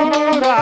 हुरा